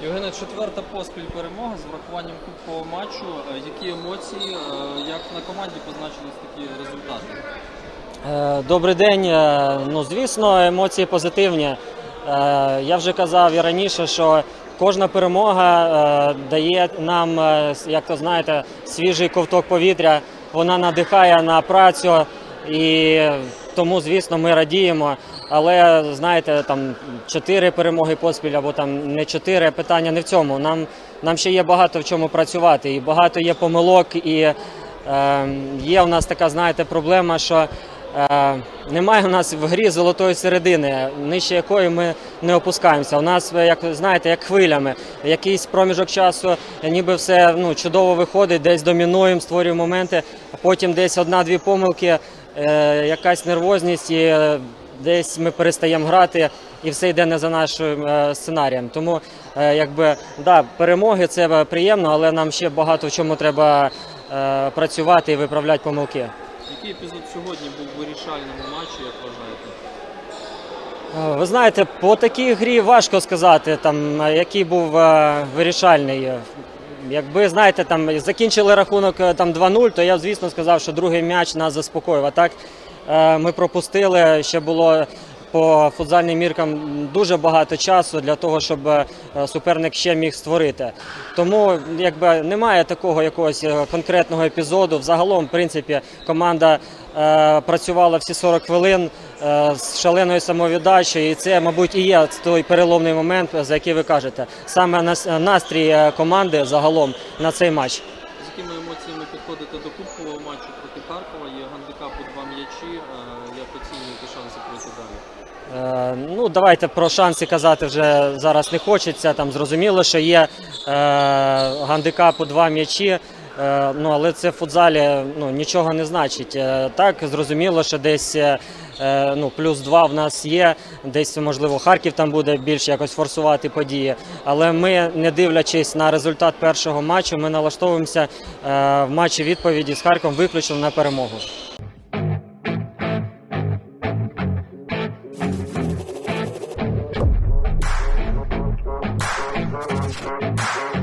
четверта поспіль перемога з врахуванням кубкового матчу. Е, Які емоції, е, як на команді позначились такі результати? Е, Добрий день. Ну, звісно, емоції позитивні. Я вже казав і раніше, що кожна перемога дає нам, як то знаєте, свіжий ковток повітря. Вона надихає на працю і тому, звісно, ми радіємо. Але знаєте, там чотири перемоги поспіль або там не чотири. Питання не в цьому. Нам, нам ще є багато в чому працювати, і багато є помилок, і е, є у нас така, знаєте, проблема, що Е, Немає у нас в грі золотої середини, нижче якої ми не опускаємося. У нас, е, як знаєте, як хвилями. Якийсь проміжок часу е, ніби все ну, чудово виходить, десь домінуємо, створюємо моменти, а потім десь одна-дві помилки, якась нервозність, і е, десь ми перестаємо грати, і все йде не за нашим е, сценарієм. Тому, е, якби, да, перемоги це е, приємно, але нам ще багато в чому треба е, працювати і виправляти помилки. Який епізод сьогодні був вирішальним у матчі, як вважаєте? Е, Ви знаєте, по такій грі важко сказати, там, е, який був е, вирішальний. Якби знаєте, там закінчили рахунок е, там 2-0, то я звісно сказав, що другий м'яч нас заспокоїв. А так е, ми пропустили. Ще було по футзальним міркам дуже багато часу для того, щоб е, суперник ще міг створити. Тому якби немає такого якогось конкретного епізоду. Взагалом, в принципі, команда працювала всі 40 хвилин е, з шаленою самовіддачею, і це, мабуть, і є той переломний момент, за який ви кажете. Саме нас- настрій е, команди загалом на цей матч. З якими емоціями підходите до кубкового матчу проти Харкова? Є гандикап у два м'ячі. Е, Як оцінюєте шанси пройти далі? Е, Ну, давайте про шанси казати вже зараз не хочеться. Там зрозуміло, що є е, гандикап два м'ячі. Е, ну але це в футзалі ну нічого не значить. Е, так зрозуміло, що десь е, ну плюс два в нас є. Десь можливо Харків там буде більш якось форсувати події. Але ми, не дивлячись на результат першого матчу, ми налаштовуємося в матчі відповіді з Харком виключно на перемогу. Thank you.